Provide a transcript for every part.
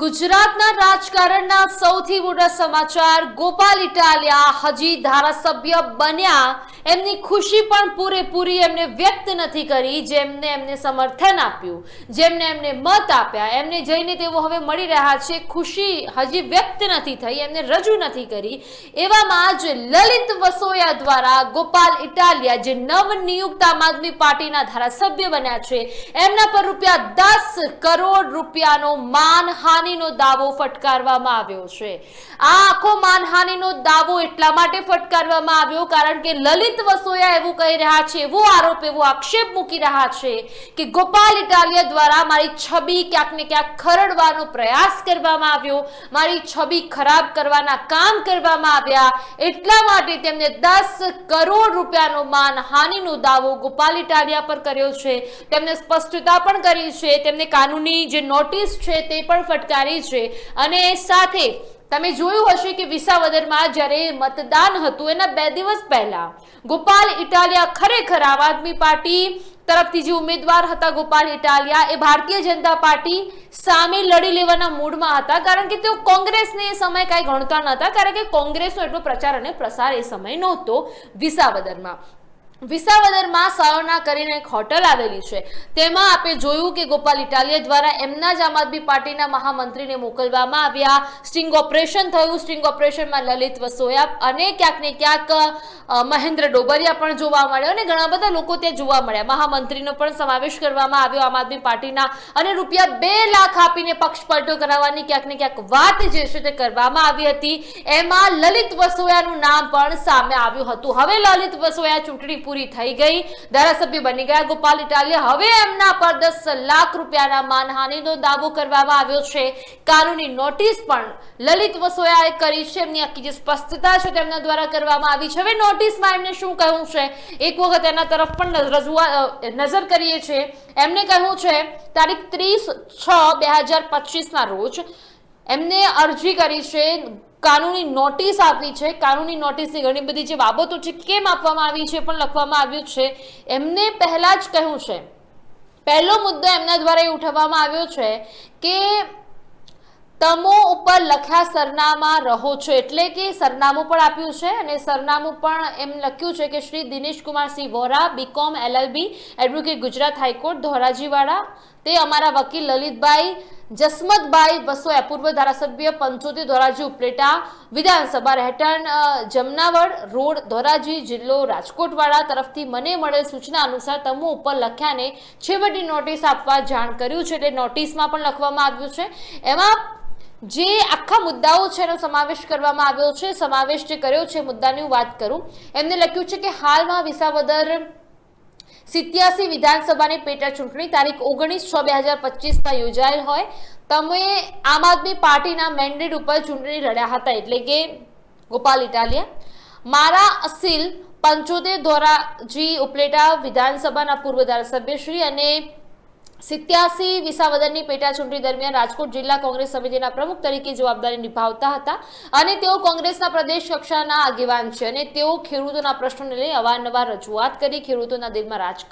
ગુજરાતના રાજકારણના સૌથી મોટા સમાચાર ગોપાલ ઇટાલિયા હજી ધારાસભ્ય બન્યા. એમની ખુશી પણ પૂરેપૂરી એમને વ્યક્ત નથી કરી. જેમને એમને સમર્થન આપ્યું, જેમને એમને મત આપ્યા, એમને જઈને તેઓ હવે મળી રહ્યા છે. ખુશી હજી વ્યક્ત નથી થઈ, એમને રજૂ નથી કરી. એવામાં જ લલિત વસોયા દ્વારા ગોપાલ ઇટાલિયા જે નવનિયુક્ત આમ આદમી પાર્ટીના ધારાસભ્ય બન્યા છે, એમના પર રૂપિયા દસ કરોડ રૂપિયાનો માનહાનિનો દાવો ફટકારવામાં આવ્યો છે. આ આખો માનહાનિનો દાવો એટલા માટે ફટકારવામાં આવ્યો કારણ કે લલિત વસોયા એવું કહી રહ્યા છે, એવો આરોપ, એવો આક્ષેપ મૂકી રહ્યા છે કે ગોપાલ ઇટાલિયા દ્વારા મારી છબી ક્યાંક ને ક્યાંક ખરડવાનો પ્રયાસ કરવામાં આવ્યો, મારી છબી ખરાબ કરવાના કામ કરવામાં આવ્યા, એટલા માટે તેમને દસ કરોડ રૂપિયાનો માનહાનિનો દાવો ગોપાલ ઇટાલિયા પર કર્યો છે. તેમને સ્પષ્ટતા પણ કરી છે, તેમને કાનૂની જે નોટિસ છે તે પણ ફટકારી છે. અને સાથે તમે જોયું હશે કે વિસાવદરમાં જ્યારે મતદાન હતું, એના બે દિવસ પહેલા, ગોપાલ ઇટાલિયા ખરેખર આમ આદમી પાર્ટી તરફથી જે ઉમેદવાર હતા, ગોપાલ ઇટાલિયા, એ ભારતીય જનતા પાર્ટી સામે લડી લેવાના મૂડમાં હતા. કારણ કે તેઓ કોંગ્રેસને એ સમય કાંઈ ગણતા નહોતા, કારણ કે કોંગ્રેસનો એટલો પ્રચાર અને પ્રસાર એ સમય નહોતો વિસાવદરમાં. વિસાવદરમાં સાયોના કરીને એક હોટલ આવેલી છે. તેમાં આપણે જોયું કે ગોપાલ ઇટાલિયા દ્વારા એમના જ આમ આદમી પાર્ટીના મહામંત્રીને મોકલવામાં આવ્યા. સ્ટિંગ ઓપરેશન થયું. સ્ટિંગ ઓપરેશનમાં લલિત વસોયા અને ક્યાંક ને ક્યાંક મહેન્દ્ર ડોબરિયા પણ જોવા મળ્યા અને ઘણા બધા લોકો ત્યાં જોવા મળ્યા. મહામંત્રીનો પણ સમાવેશ કરવામાં આવ્યો આમ આદમી પાર્ટીના અને રૂપિયા બે લાખ આપીને પક્ષપલટો કરાવવાની ક્યાંક ને ક્યાંક વાત જે છે તે કરવામાં આવી હતી. એમાં લલિત વસોયાનું નામ પણ સામે આવ્યું હતું. હવે લલિત વસોયા ચૂંટણી પૂરી થઈ ગઈ. ધારાસભ્ય બની ગયા ગોપાલ ઇટાલિયા. હવે એમના પર દસ લાખ રૂપિયાના માનહાનિનો દાવો કરવામાં આવ્યો છે. કાનૂની નોટિસ પણ લલિત વસોયાએ કરી છે. એમની આખી જે સ્પષ્ટતા છે તેમના દ્વારા કરવામાં આવી છે. હવે નોટિસમાં એમને શું કહ્યું છે? એક વખત એના તરફ પણ રજૂઆત નજર કરીએ છીએ. એમને કહ્યું છે, તારીખ ત્રીસ છ બે હજાર પચીસના રોજ એમને અરજી કરી છે કાનૂની નોટિસ આપી છે. કાનૂની નોટિસની ઘણી બધી જે બાબતો છે, કેમ આપવામાં આવી છે પણ લખવામાં આવ્યું છે. એમને પહેલાં જ કહ્યું છે. પહેલો મુદ્દો એમના દ્વારા એ ઉઠાવવામાં આવ્યો છે કે તમો ઉપર લખ્યા સરનામા રહો છો એટલે કે સરનામું પણ આપ્યું છે અને સરનામું પણ એમ લખ્યું છે કે Shri Dinesh Kumar Singh Vora B Com LLB advocate Gujarat high court Dhorajiwada. તે અમારા વકીલ લલિતભાઈ જસમતભાઈ વસોયા પૂર્વ ધારાસભ્ય પંચોતેર ધોરાજી ઉપલેટા વિધાનસભા રહેઠાણ જમનાવડ રોડ ધોરાજી જિલ્લો રાજકોટવાળા તરફથી મને મળેલ સૂચના અનુસાર તમો ઉપર લખ્યાને છેવટી નોટિસ આપવા જાણ કર્યું છે એટલે નોટિસમાં પણ લખવામાં આવ્યું છે. એમાં જે આખા મુદ્દાઓ છે એનો સમાવેશ કરવામાં આવ્યો છે. સમાવેશ જે કર્યો છે મુદ્દાની વાત કરું. એમને લખ્યું છે કે હાલમાં વિસાવદર સિત્યાસી વિધાનસભાની પેટા ચૂંટણી તારીખ ઓગણીસ છ બે હજાર પચીસમાં યોજાયેલ હોય. તમે આમ આદમી પાર્ટીના મેન્ડેટ ઉપર ચૂંટણી લડ્યા હતા એટલે કે ગોપાલ ઇટાલિયા. મારા અસીલ પંચોતેર ધોરાજી ઉપલેટા વિધાનસભાના પૂર્વ ધારાસભ્યશ્રી અને સિત્યાસી વિસાવદરની પેટા ચૂંટણી દરમિયાન રાજકોટ જિલ્લા કોંગ્રેસ સમિતિના પ્રમુખ તરીકે જવાબદારી નિભાવતા હતા અને તેઓ કોંગ્રેસના પ્રદેશ કક્ષાના આગેવાન છે અને તેઓ ખેડૂતોના પ્રશ્નોને લઈ અવારનવાર રજૂઆત કરી ખેડૂતોના દિલમાં રાજ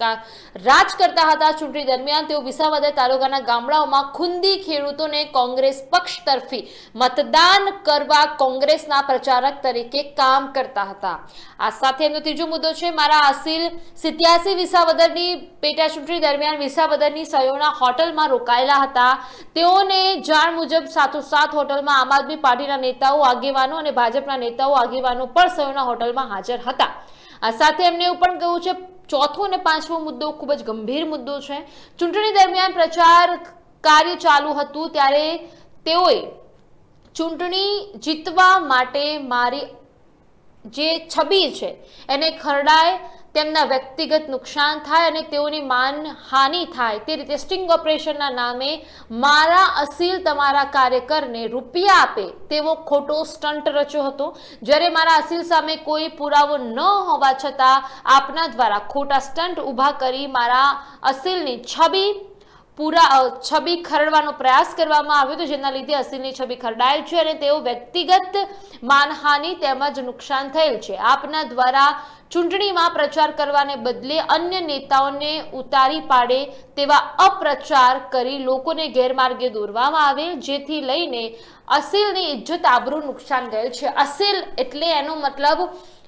કરતા હતા. ચૂંટણી દરમિયાન તેઓ વિસાવદર તાલુકાના ગામડાઓમાં ખુંદી ખેડૂતોને કોંગ્રેસ પક્ષ તરફી મતદાન કરવા કોંગ્રેસના પ્રચારક તરીકે કામ કરતા હતા. આ સાથે એમનો ત્રીજો મુદ્દો છે, મારા આસિલ સિત્યાસી વિસાવદરની પેટા ચૂંટણી દરમિયાન વિસાવદરની સયોના હોટલમાં રોકાયેલા હતા. તેઓને જાણ મુજબ સાથોસાથ હોટલમાં આમ આદમી પાર્ટીના નેતાઓ, આગેવાનો અને ભાજપના નેતાઓ, આગેવાનો પણ સયોના હોટલમાં હાજર હતા. આ સાથે એમને એવું પણ કહ્યું છે, ચોથો અને પાંચમો મુદ્દો ખૂબ જ ગંભીર મુદ્દો છે. ચૂંટણી દરમિયાન પ્રચાર કાર્ય ચાલુ હતું ત્યારે તેઓએ ચૂંટણી જીતવા માટે મારી જે છબી છે, એને ખરડાય તેમના વ્યક્તિગત નુકસાન થાય અને તેઓની માનહાનિ થાય તે રીતે સ્ટિંગ ઓપરેશનના નામે મારા અસીલ તમારા કાર્યકરને રૂપિયા આપે તેવો ખોટો સ્ટન્ટ રચ્યો હતો. જ્યારે મારા અસીલ સામે કોઈ પુરાવો ન હોવા છતાં આપના દ્વારા ખોટા સ્ટન્ટ ઊભા કરી મારા અસીલની છબી પૂરા છબી ખરડવાનો પ્રયાસ કરવામાં આવ્યો હતો, જેના લીધે અસીલની છબી ખરડાયેલ છે અને તેઓ વ્યક્તિગત માનહાનિ તેમજ નુકસાન થયેલ છે. આપના દ્વારા ચૂંટણીમાં પ્રચાર કરવાને બદલે અન્ય નેતાઓને ઉતારી પાડે તેવા અપ્રચાર કરી લોકોને ગેરમાર્ગે દોરવામાં આવે, જેથી લઈને અસીલની ઇજ્જત આબરૂ નુકસાન ગયેલ છે. અસીલ એટલે એનો મતલબ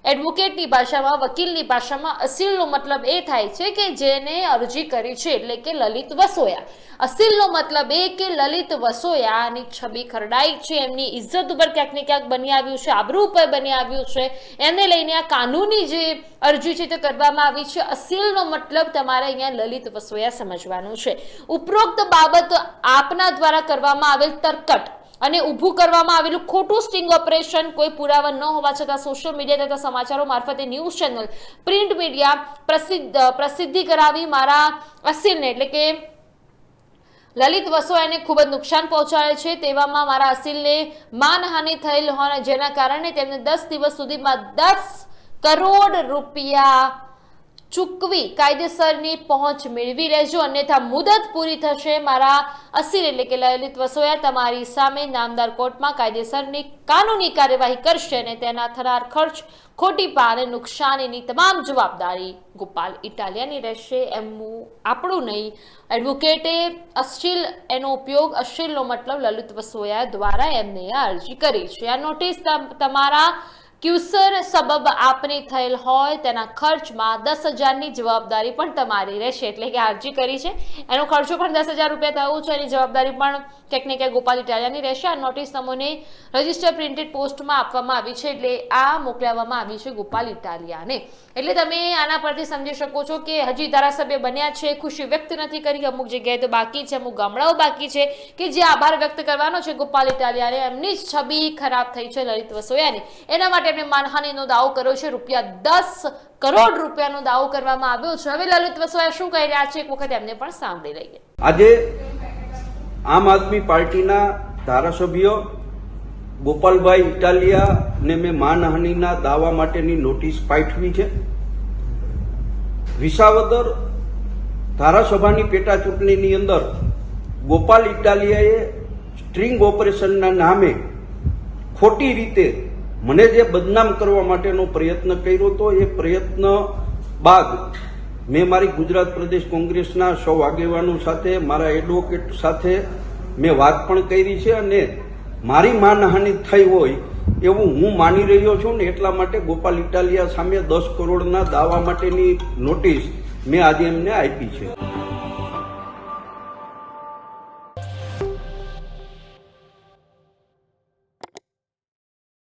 એડવોકેટની ભાષામાં, વકીલની ભાષામાં અસીલનો મતલબ એ થાય છે કે જેને અરજી કરી છે એટલે કે લલિત વસોયા. અસીલનો મતલબ એ કે લલિત વસોયાની છબી ખરડાઈ છે, એમની ઇજ્જત ઉપર ક્યાંક ને ક્યાંક બની આવ્યું છે, આબરૂ ઉપર બની આવ્યું છે. એને લઈને આ કાનૂની જે અરજી છે તે કરવામાં આવી છે. અસીલનો મતલબ તમારે અહીંયા લલિત વસોયા સમજવાનું છે. ઉપરોક્ત બાબત આપના દ્વારા કરવામાં આવેલ તરકટ અને ઊભું કરવામાં આવેલું ખોટું સ્ટિંગ ઓપરેશન કોઈ પુરાવા ન હોવા છતાં સોશિયલ મીડિયા તથા સમાચારો મારફતે ન્યૂઝ ચેનલ પ્રિન્ટ મીડિયા પ્રસિદ્ધ, પ્રસિદ્ધિ કરાવી મારા અસીલને, એટલે કે લલિત વસોયાને ખૂબ જ નુકસાન પહોંચાડે છે. તેવામાં મારા અસીલને માનહાનિ થયેલ હોવાના જેના કારણે તેમને દસ દિવસ સુધીમાં દસ કરોડ રૂપિયા ચૂકવી કાયદેસરની પહોંચ મેળવી લેજો. અન્યથા મુદત પૂરી થશે. મારા અસીર એટલે કે લલિત વસોયા તમારી સામે નામદાર કોર્ટમાં કાયદેસરની કાનૂની કાર્યવાહી કરશે અને તેના થનાર ખર્ચ, ખોટી પા નુકસાનીની તમામ જવાબદારી ગોપાલ ઇટાલિયાની રહેશે. એમનું આપણું નહીં, એડવોકેટે અશ્લીલ એનો ઉપયોગ અશ્લીલનો મતલબ લલિત વસોયા દ્વારા એમને આ અરજી કરી છે. આ નોટિસ તમ- તમારા ક્યુસર સબબ આપની થયેલ હોય તેના ખર્ચમાં દસ હજારની જવાબદારી પણ તમારી રહેશે એટલે કે અરજી કરી છે. એનો ખર્ચો પણ દસ હજાર રૂપિયા થયો છે. એની જવાબદારી પણ ક્યાંક ને ક્યાંક ગોપાલ ઇટાલિયાની રહેશે. આ નોટિસ તમને રજિસ્ટર પ્રિન્ટેડ પોસ્ટમાં આપવામાં આવી છે એટલે આ મોકલાવવામાં આવી છે ગોપાલ ઇટાલિયાને. એટલે તમે આના પરથી સમજી શકો છો કે હજી ધારાસભ્ય બન્યા છે, ખુશી વ્યક્ત નથી કરી. અમુક જગ્યાએ તો બાકી છે, અમુક ગામડાઓ બાકી છે કે જે આભાર વ્યક્ત કરવાનો છે ગોપાલ ઇટાલિયાને. એમની જ છબી ખરાબ થઈ છે લલિત વસોયાની. એના માટે એમને માનહાનિનો દાવો કર્યો છે. રૂપિયા દસ કરોડ રૂપિયાનો દાવો કરવામાં આવ્યો છે. હવે લલિત વસોયા શું કહી રહ્યા છે? એક વખત એમને પણ સાંભળી લઈએ. આજે આમ આદમી પાર્ટીના ધારાસભ્યો ગોપાલભાઈ ઇટાલિયાને મેં માનહાનિના દાવા માટેની નોટિસ પાઠવી છે. વિસાવદર ધારાસભાની પેટા ચૂંટણીની અંદર ગોપાલ ઇટાલિયાએ સ્ટ્રિંગ ઓપરેશનના નામે ખોટી રીતે મને જે બદનામ કરવા માટેનો પ્રયત્ન કર્યો હતો એ પ્રયત્ન બાદ મેં મારી ગુજરાત પ્રદેશ કોંગ્રેસના સૌ આગેવાનો સાથે, મારા એડવોકેટ સાથે મેં વાત પણ કરી છે અને મારી માનહાનિ થઈ હોય એવું હું માની રહ્યો છું ને એટલા માટે ગોપાલ ઇટાલિયા સામે દસ કરોડના દાવા માટેની નોટિસ મેં આજે એમને આપી છે.